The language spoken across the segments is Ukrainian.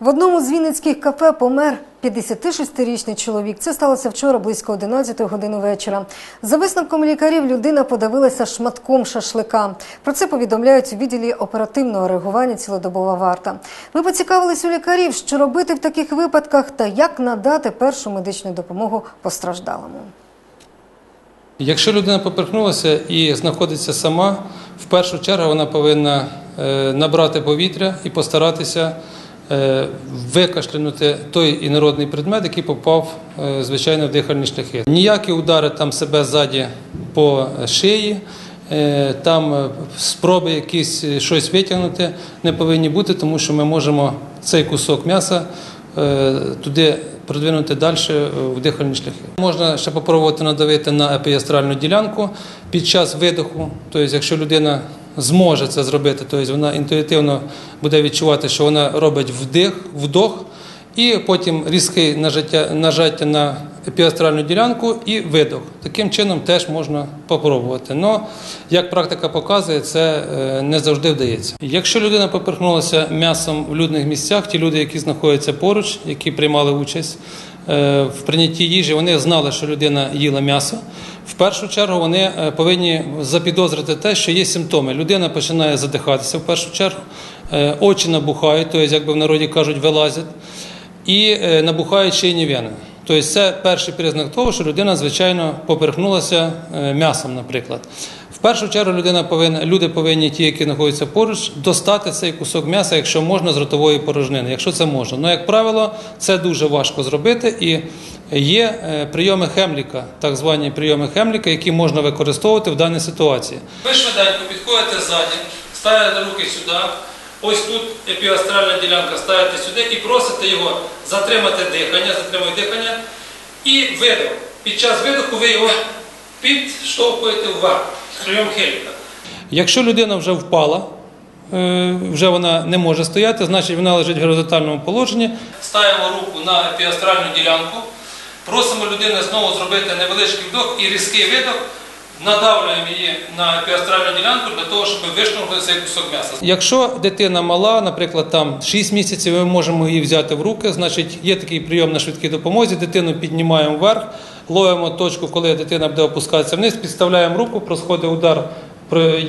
В одному з вінницьких кафе помер 56-річний чоловік. Це сталося вчора близько 11 години вечора. За висновком лікарів, людина подавилася шматком шашлика. Про це повідомляють у відділі оперативного реагування цілодобова варта. Ми поцікавились у лікарів, що робити в таких випадках та як надати першу медичну допомогу постраждалому. Якщо людина поперхнулася і знаходиться сама, в першу чергу вона повинна е, набрати повітря і постаратися викашлянути той інородний предмет, який попав, е, звичайно, в дихальні шляхи. Ніякі удари там себе ззаді по шиї, е, там е, спроби якісь е, щось витягнути не повинні бути, тому що ми можемо цей кусок м'яса е, туди продвинути далі в дихальні шляхи. Можна ще попробувати надавити на епіастральну ділянку під час видоху. Тобто, якщо людина зможе це зробити, тобто вона інтуїтивно буде відчувати, що вона робить вдих, вдох, і потім різке нажаття, нажаття на епіастральну ділянку і видох. Таким чином теж можна попробувати. Но, як практика показує, це е, не завжди вдається. Якщо людина поперхнулася м'ясом в людних місцях, ті люди, які знаходяться поруч, які приймали участь е, в прийнятті їжі, вони знали, що людина їла м'ясо. В першу чергу вони е, повинні запідозрити те, що є симптоми. Людина починає задихатися в першу чергу, е, очі набухають, тобто, як би в народі кажуть, вилазять, і е, набухають шийні вени. Тобто це перший признак того, що людина, звичайно, поперхнулася м'ясом, наприклад. В першу чергу людина повинна, люди повинні, ті, які знаходяться поруч, достати цей кусок м'яса, якщо можна, з ротової порожнини, якщо це можна. Ну, як правило, це дуже важко зробити, і є е, прийоми Хемліка, так звані прийоми Хемліка, які можна використовувати в даній ситуації. Ви швиденько підходите ззаді, ставите руки сюди. Ось тут епіастральна ділянка ставите сюди і просите його затримати дихання, затримує дихання і видох. Під час видоху ви його підштовхуєте вверх. Якщо людина вже впала, е, вже вона не може стояти, значить вона лежить в горизонтальному положенні. Ставимо руку на епіастральну ділянку, просимо людину знову зробити невеличкий вдох і різкий видох. Надавлюємо її на епіастральну ділянку для того, щоб виштовхнути цей кусок м'яса. Якщо дитина мала, наприклад, там 6 місяців, ми можемо її взяти в руки. Значить, є такий прийом на швидкій допомозі. Дитину піднімаємо вверх, ловимо точку, коли дитина буде опускатися вниз, підставляємо руку, просходить удар.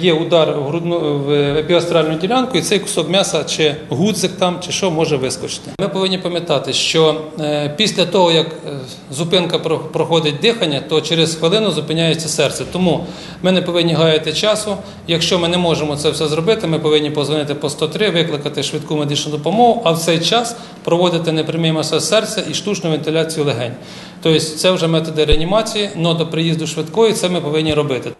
Є удар в грудну в епіастральну ділянку, і цей кусок м'яса, чи гудзик там, чи що може вискочити. Ми повинні пам'ятати, що е, після того, як е, зупинка про- проходить дихання, то через хвилину зупиняється серце. Тому ми не повинні гаяти часу. Якщо ми не можемо це все зробити, ми повинні позвонити по 103, викликати швидку медичну допомогу, а в цей час проводити непрямий масаж серця і штучну вентиляцію легень. Тобто це вже методи реанімації, але до приїзду швидкої це ми повинні робити.